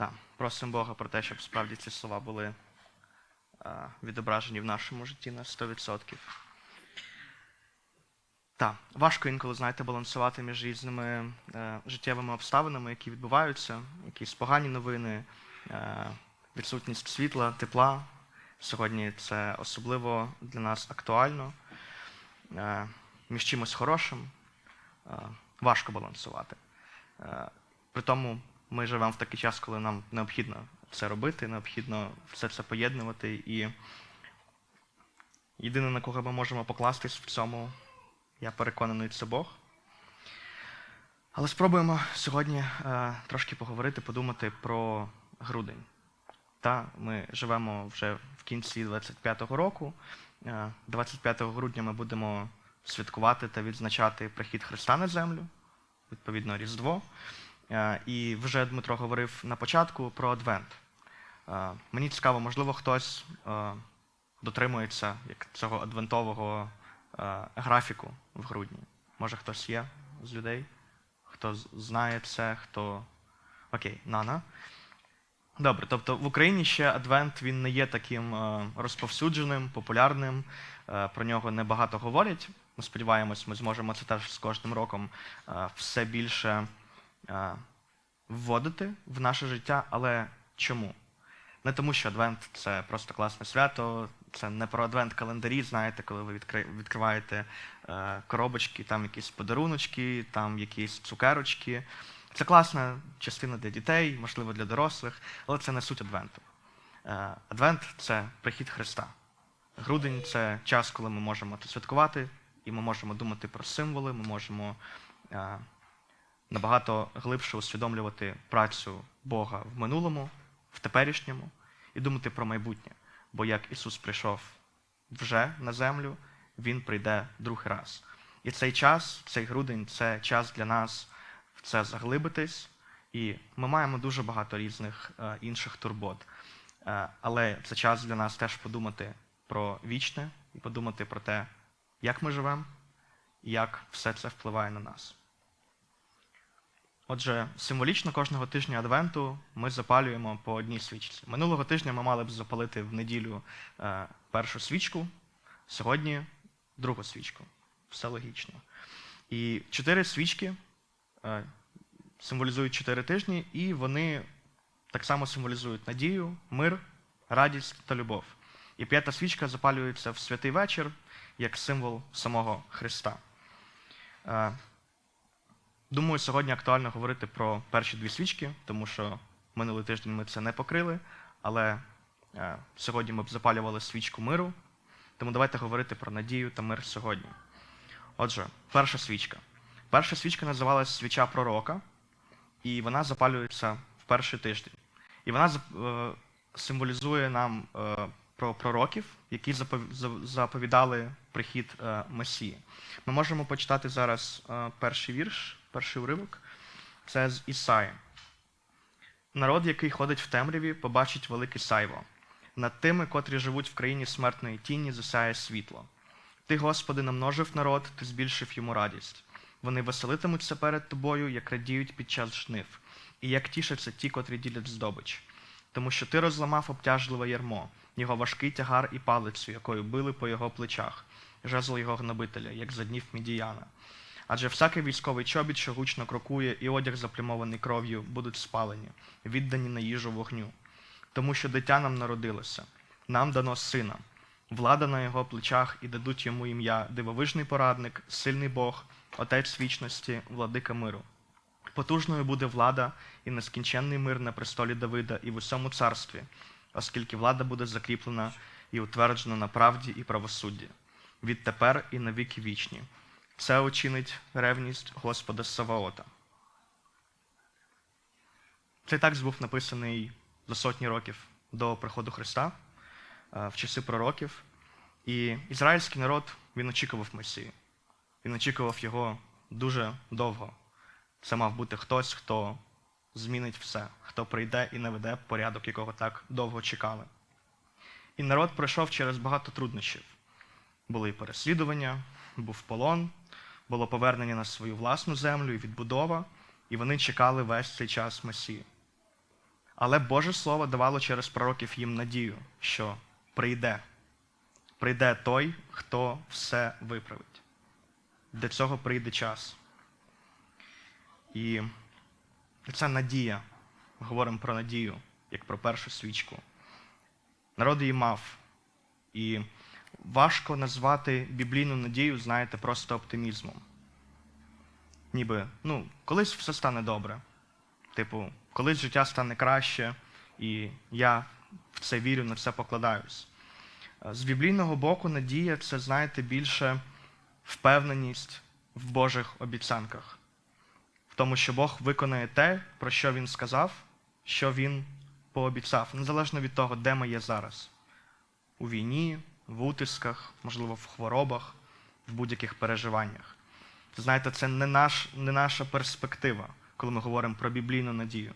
Так, просимо Бога про те, щоб справді ці слова були е, відображені в нашому житті на 100%. Так, важко інколи, знаєте, балансувати між різними е, життєвими обставинами, які відбуваються, якісь погані новини, е, відсутність світла, тепла. Сьогодні це особливо для нас актуально. Е, між чимось хорошим е, важко балансувати. Е, При тому ми живемо в такий час, коли нам необхідно це робити, необхідно все це поєднувати. І єдине, на кого ми можемо покластись в цьому, я переконаний, це Бог. Але спробуємо сьогодні е, трошки поговорити, подумати про грудень. Та, ми живемо вже в кінці 25-го року. Е, 25 грудня ми будемо святкувати та відзначати прихід Христа на землю, відповідно, Різдво. Е, І вже Дмитро говорив на початку про Адвент. Е, Мені цікаво, можливо, хтось е, дотримується як цього адвентового графіку в грудні. Може, хтось є з людей, хто знає це, хто. Окей, Нана. Добре, тобто в Україні ще Адвент він не є таким розповсюдженим, популярним. про нього небагато говорять. Ми сподіваємось, ми зможемо це теж з кожним роком все більше вводити в наше життя. Але чому? Не тому, що Адвент це просто класне свято, це не про адвент календарі, знаєте, коли ви відкриваєте е, коробочки, там якісь подаруночки, там якісь цукерочки. Це класна частина для дітей, можливо, для дорослих, але це не суть Адвенту. Е, Адвент це прихід Христа. Грудень це час, коли ми можемо це святкувати, і ми можемо думати про символи, ми можемо е, набагато глибше усвідомлювати працю Бога в минулому, в теперішньому, і думати про майбутнє. Бо як Ісус прийшов вже на землю, Він прийде другий раз. І цей час, цей грудень, це час для нас в це заглибитись. І ми маємо дуже багато різних е, інших турбот. Е, але це час для нас теж подумати про вічне і подумати про те, як ми живемо і як все це впливає на нас. Отже, символічно кожного тижня Адвенту ми запалюємо по одній свічці. Минулого тижня ми мали б запалити в неділю е, першу свічку, сьогодні другу свічку. Все логічно. І чотири свічки е, символізують чотири тижні, і вони так само символізують надію, мир, радість та любов. І п'ята свічка запалюється в святий вечір як символ самого Христа. Думаю, сьогодні актуально говорити про перші дві свічки, тому що минулий тиждень ми це не покрили, але е, сьогодні ми б запалювали свічку миру. Тому давайте говорити про надію та мир сьогодні. Отже, перша свічка. Перша свічка називалась свіча пророка, і вона запалюється в перший тиждень. І вона е, символізує нам е, про пророків, які заповідали прихід Месії. Ми можемо почитати зараз перший вірш, перший уривок. Це з Ісаї. Народ, який ходить в темряві, побачить велике сайво. Над тими, котрі живуть в країні смертної тіні, засяє світло. Ти, Господи, намножив народ, ти збільшив йому радість. Вони веселитимуться перед тобою, як радіють під час жнив, і як тішаться ті, котрі ділять здобич. Тому що ти розламав обтяжливе ярмо, його важкий тягар і палицю, якою били по його плечах, жезл його гнобителя, як за днів Мідіяна. Адже всякий військовий чобіт, що гучно крокує, і одяг, заплямований кров'ю, будуть спалені, віддані на їжу вогню. Тому що дитя нам народилося, нам дано сина, влада на його плечах, і дадуть йому ім'я дивовижний порадник, сильний Бог, Отець вічності, владика миру. Потужною буде влада і нескінченний мир на престолі Давида і в усьому царстві, оскільки влада буде закріплена і утверджена на правді і правосудді, відтепер і на віки вічні. Це очинить ревність Господа Саваота. Цей текст був написаний за сотні років до приходу Христа, е, в часи пророків. І ізраїльський народ він очікував Месію. Він очікував його дуже довго. Це мав бути хтось, хто змінить все, хто прийде і наведе порядок, якого так довго чекали. І народ пройшов через багато труднощів. Були і переслідування, був полон, було повернення на свою власну землю і відбудова, і вони чекали весь цей час Месію. Але Боже Слово давало через пророків їм надію, що прийде. Прийде той, хто все виправить. Для цього прийде час. І це надія. Ми говоримо про надію, як про першу свічку. Народ її мав. І важко назвати біблійну надію, знаєте, просто оптимізмом. Ніби, ну, колись все стане добре. Типу, колись життя стане краще, і я в це вірю, на це покладаюсь. З біблійного боку, надія це, знаєте, більше впевненість в Божих обіцянках, в тому, що Бог виконає те, про що Він сказав, що Він пообіцяв, незалежно від того, де ми є зараз. У війні, в утисках, можливо, в хворобах, в будь-яких переживаннях. Знаєте, це не, наш, не наша перспектива, коли ми говоримо про біблійну надію,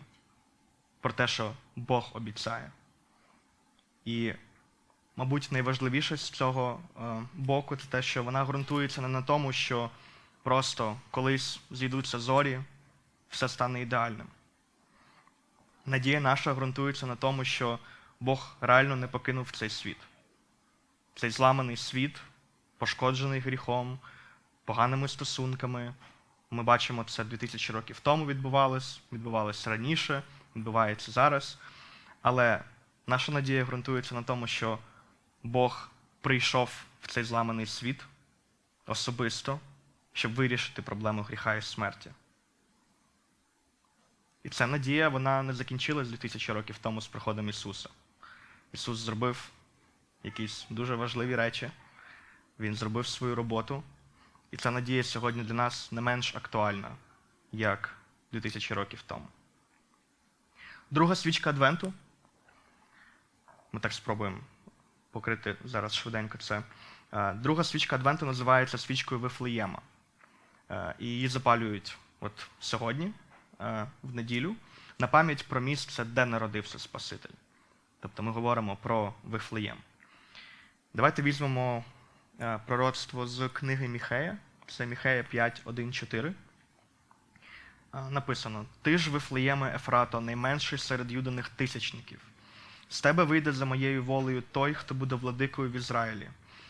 про те, що Бог обіцяє. І, мабуть, найважливіше з цього е, боку це те, що вона ґрунтується не на тому, що просто колись зійдуться зорі, все стане ідеальним. Надія наша ґрунтується на тому, що Бог реально не покинув цей світ. Цей зламаний світ, пошкоджений гріхом, поганими стосунками. Ми бачимо це 2000 років тому відбувалось, відбувалось раніше, відбувається зараз. Але наша надія ґрунтується на тому, що Бог прийшов в цей зламаний світ особисто, щоб вирішити проблему гріха і смерті. І ця надія вона не закінчилась 2000 років тому з приходом Ісуса. Ісус зробив якісь дуже важливі речі, Він зробив свою роботу. І ця надія сьогодні для нас не менш актуальна, як 2000 років тому. Друга свічка Адвенту. Ми так спробуємо покрити зараз швиденько це. Е, Друга свічка Адвенту називається свічкою Вифлеєма. Е, І її запалюють от сьогодні, е, в неділю, на пам'ять про місце, де народився Спаситель. Тобто ми говоримо про Вифлеєм. Давайте візьмемо е, пророцтво з книги Міхея. Це Міхея 5, 1, 4. Е, Написано: Ти ж, Вифлеєме Ефрато, найменший серед юданих тисячників. З тебе вийде за моєю волею той, хто буде владикою в Ізраїлі,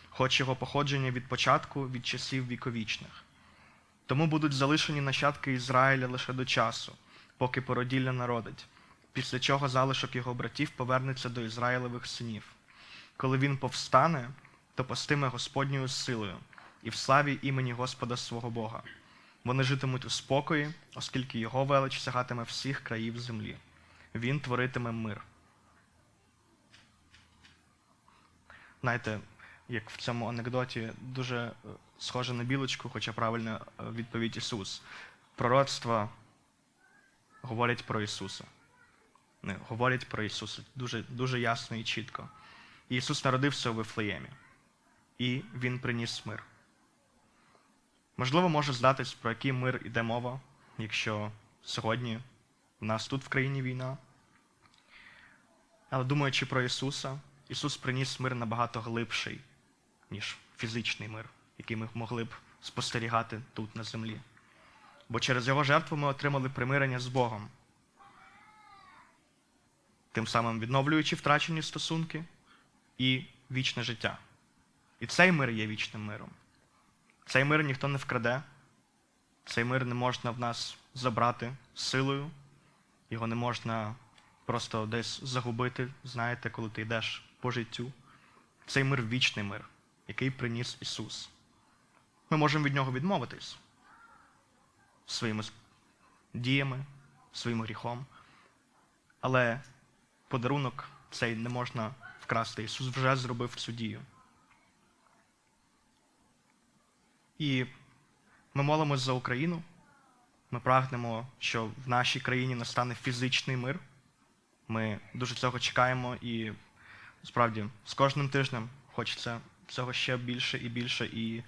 хоч його походження від початку, від часів віковічних. Тому будуть залишені нащадки Ізраїля лише до часу, поки породілля народить, після чого залишок його братів повернеться до Ізраїлевих синів. Коли він повстане, то постиме Господньою силою і в славі імені Господа свого Бога. Вони житимуть у спокої, оскільки його велич сягатиме всіх країв землі. Він творитиме мир. Знаєте, як в цьому анекдоті дуже е, схоже на білочку, хоча правильна е, відповідь Ісус. Пророцтва говорять про Ісуса. Не, говорять про Ісуса дуже, дуже ясно і чітко. Ісус народився у Вифлеємі, і Він приніс мир. Можливо, може здатись, про який мир іде мова, якщо сьогодні в нас тут в країні війна. Але думаючи про Ісуса, Ісус приніс мир набагато глибший, ніж фізичний мир, який ми могли б спостерігати тут на землі. Бо через Його жертву ми отримали примирення з Богом, тим самим відновлюючи втрачені стосунки і вічне життя. І цей мир є вічним миром. Цей мир ніхто не вкраде, цей мир не можна в нас забрати силою, його не можна просто десь загубити, знаєте, коли ти йдеш по життю. Цей мир вічний мир, який приніс Ісус. Ми можемо від нього відмовитись своїми діями, своїм гріхом. Але подарунок цей не можна вкрасти. Ісус вже зробив цю дію. І ми молимось за Україну. Ми прагнемо, що в нашій країні настане фізичний мир. Ми дуже цього чекаємо, і справді з кожним тижнем хочеться цього ще більше і більше. І,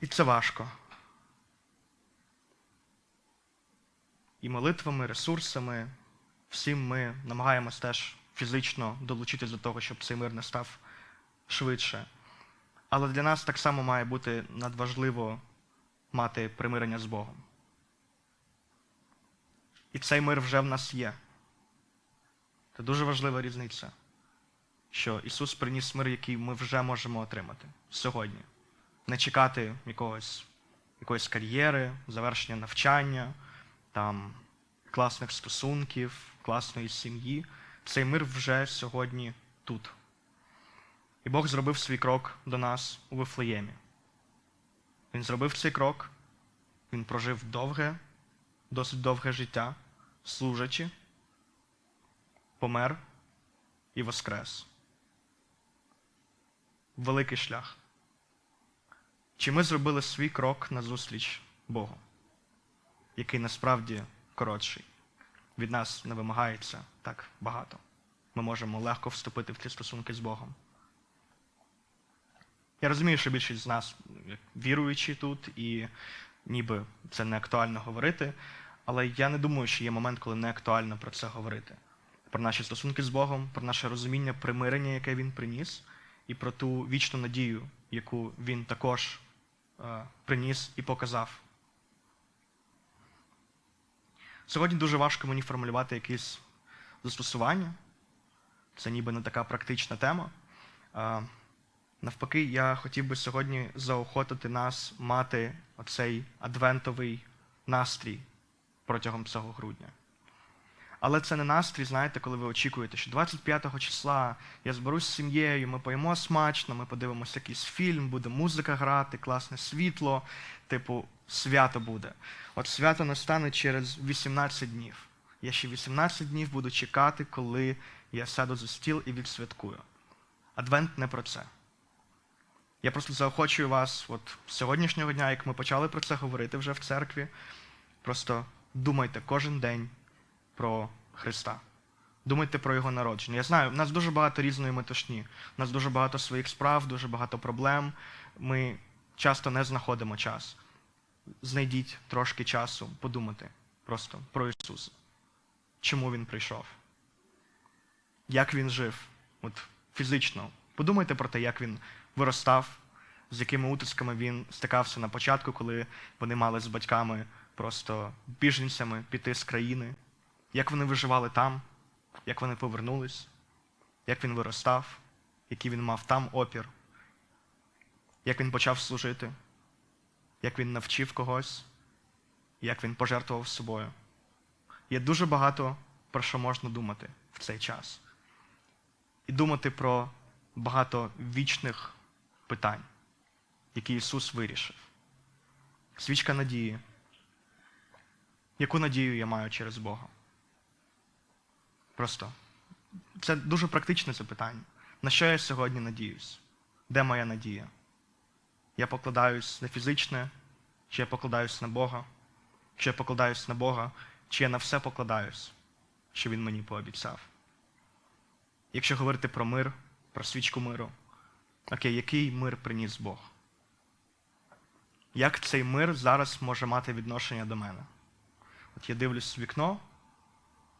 і це важко. І молитвами, ресурсами, всім ми намагаємось теж фізично долучитись до того, щоб цей мир настав швидше. Але для нас так само має бути надважливо мати примирення з Богом. І цей мир вже в нас є. Це дуже важлива різниця, що Ісус приніс мир, який ми вже можемо отримати сьогодні. Не чекати якогось, якоїсь кар'єри, завершення навчання, там, класних стосунків, класної сім'ї. Цей мир вже сьогодні тут. І Бог зробив свій крок до нас у Вифлеємі. Він зробив цей крок, він прожив довге, досить довге життя, служачи, помер і воскрес. Великий шлях. Чи ми зробили свій крок назустріч Богу, який насправді коротший? Від нас не вимагається так багато. Ми можемо легко вступити в ці стосунки з Богом. Я розумію, що більшість з нас віруючі тут, і ніби це не актуально говорити, але я не думаю, що є момент, коли не актуально про це говорити. Про наші стосунки з Богом, про наше розуміння примирення, яке Він приніс, і про ту вічну надію, яку Він також е, приніс і показав. Сьогодні дуже важко мені формулювати якісь застосування. Це ніби не така практична тема. Навпаки, я хотів би сьогодні заохотити нас мати оцей адвентовий настрій протягом цього грудня. Але це не настрій, знаєте, коли ви очікуєте, що 25 числа я зберусь з сім'єю, ми поїмо смачно, ми подивимося якийсь фільм, буде музика грати, класне світло, типу, свято буде. От свято настане через 18 днів. Я ще 18 днів буду чекати, коли я сяду за стіл і відсвяткую. Адвент не про це. Я просто заохочую вас от з сьогоднішнього дня, як ми почали про це говорити вже в церкві. Просто думайте кожен день про Христа. Думайте про Його народження. Я знаю, в нас дуже багато різної метушні, у нас дуже багато своїх справ, дуже багато проблем. Ми часто не знаходимо час. Знайдіть трошки часу подумати просто про Ісуса. Чому Він прийшов? Як Він жив? От фізично. Подумайте про те, як він виростав, з якими утисками він стикався на початку, коли вони мали з батьками просто біженцями піти з країни, як вони виживали там, як вони повернулись, як він виростав, який він мав там опір, як він почав служити, як він навчив когось, як він пожертвував собою. Є дуже багато про що можна думати в цей час. І думати про багато вічних питань, які Ісус вирішив. Свічка надії. Яку надію я маю через Бога? Просто це дуже практичне запитання. На що я сьогодні надіюсь? Де моя надія? Я покладаюсь на фізичне, чи я покладаюсь на Бога, чи я покладаюсь на Бога, чи я на все покладаюсь, що Він мені пообіцяв. Якщо говорити про мир, про свічку миру, окей, який мир приніс Бог? Як цей мир зараз може мати відношення до мене? От я дивлюсь в вікно,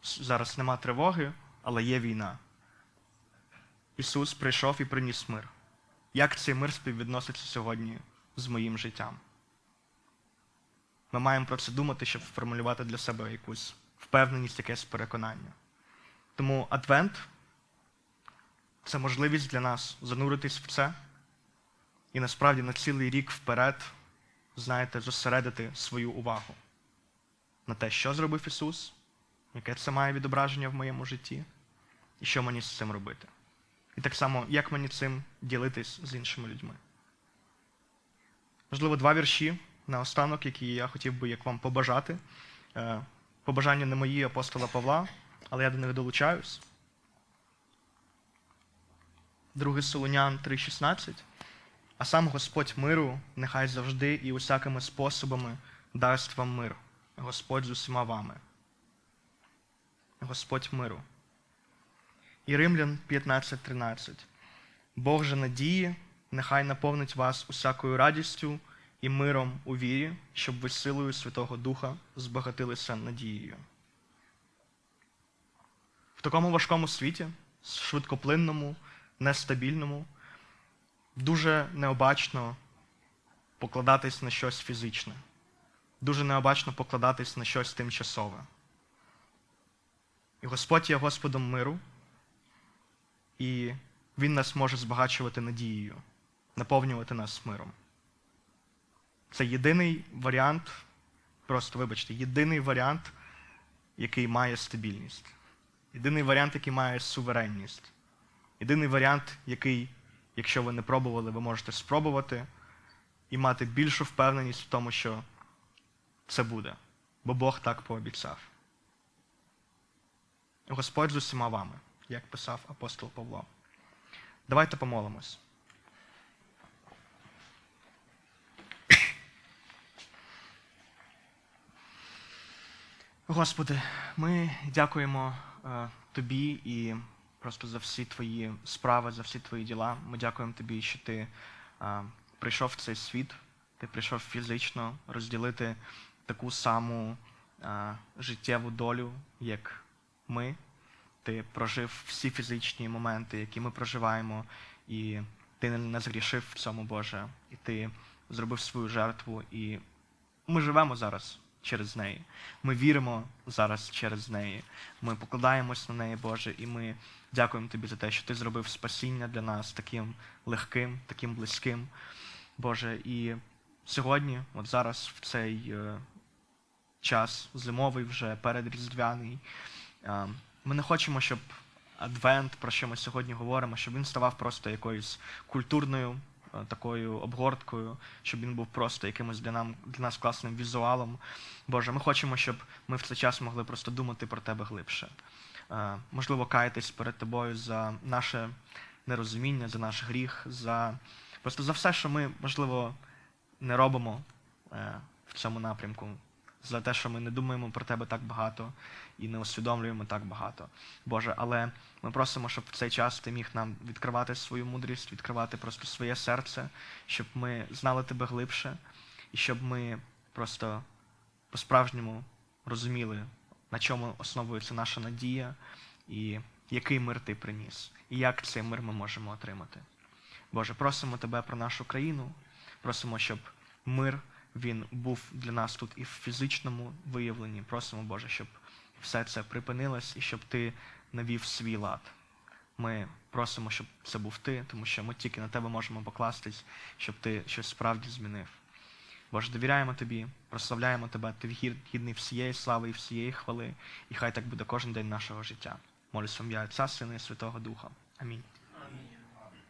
зараз нема тривоги, але є війна. Ісус прийшов і приніс мир. Як цей мир співвідноситься сьогодні з моїм життям? Ми маємо про це думати, щоб формулювати для себе якусь впевненість, якесь переконання. Тому Адвент це можливість для нас зануритись в це і насправді на цілий рік вперед, знаєте, зосередити свою увагу на те, що зробив Ісус, яке це має відображення в моєму житті, і що мені з цим робити. І так само, як мені цим ділитись з іншими людьми. Можливо, два вірші на останок, які я хотів би як вам побажати. Е, Побажання не мої апостола Павла, але я до них долучаюсь. 2 Солонян 3,16. А сам Господь миру нехай завжди і усякими способами дасть вам мир. Господь з усіма вами. Господь миру. І Римлян 15.13. Бог же надії, нехай наповнить вас усякою радістю і миром у вірі, щоб ви силою Святого Духа збагатилися надією. В такому важкому світі, швидкоплинному, нестабільному, дуже необачно покладатись на щось фізичне, дуже необачно покладатись на щось тимчасове. І Господь є Господом миру, і Він нас може збагачувати надією, наповнювати нас миром. Це єдиний варіант, просто вибачте, єдиний варіант, який має стабільність. Єдиний варіант, який має суверенність. Єдиний варіант, який, якщо ви не пробували, ви можете спробувати і мати більшу впевненість в тому, що це буде. Бо Бог так пообіцяв. Господь з усіма вами, як писав апостол Павло. Давайте помолимось. Господи, ми дякуємо е, Тобі і просто за всі твої справи, за всі твої діла. Ми дякуємо Тобі, що ти е, прийшов в цей світ, ти прийшов фізично розділити таку саму е, життєву долю, як ми. Ти прожив всі фізичні моменти, які ми проживаємо, і ти не- згрішив в цьому, Боже, і ти зробив свою жертву, і ми живемо зараз через неї. Ми віримо зараз через неї. Ми покладаємось на неї, Боже, і ми дякуємо Тобі за те, що Ти зробив спасіння для нас таким легким, таким близьким, Боже. І сьогодні, от зараз, в цей е, час зимовий, вже передріздвяний, е, ми не хочемо, щоб адвент, про що ми сьогодні говоримо, щоб він ставав просто якоюсь культурною е, такою обгорткою, щоб він був просто якимось для, нам, для нас класним візуалом. Боже, ми хочемо, щоб ми в цей час могли просто думати про тебе глибше. Е, Можливо, каятись перед тобою за наше нерозуміння, за наш гріх, за просто за все, що ми, можливо, не робимо е, в цьому напрямку, за те, що ми не думаємо про тебе так багато і не усвідомлюємо так багато. Боже, але ми просимо, щоб в цей час ти міг нам відкривати свою мудрість, відкривати просто своє серце, щоб ми знали тебе глибше, і щоб ми просто по-справжньому розуміли, на чому основується наша надія, і який мир ти приніс, і як цей мир ми можемо отримати. Боже, просимо тебе про нашу країну, просимо, щоб мир він був для нас тут і в фізичному виявленні. Просимо, Боже, щоб все це припинилось і щоб ти навів свій лад. Ми просимо, щоб це був ти, тому що ми тільки на тебе можемо покластись, щоб ти щось справді змінив. Боже, довіряємо тобі, прославляємо тебе, ти гід- гідний всієї слави і всієї хвали, і хай так буде кожен день нашого життя. Молюсь в ім'я Отця, Сина і Святого Духа. Амінь.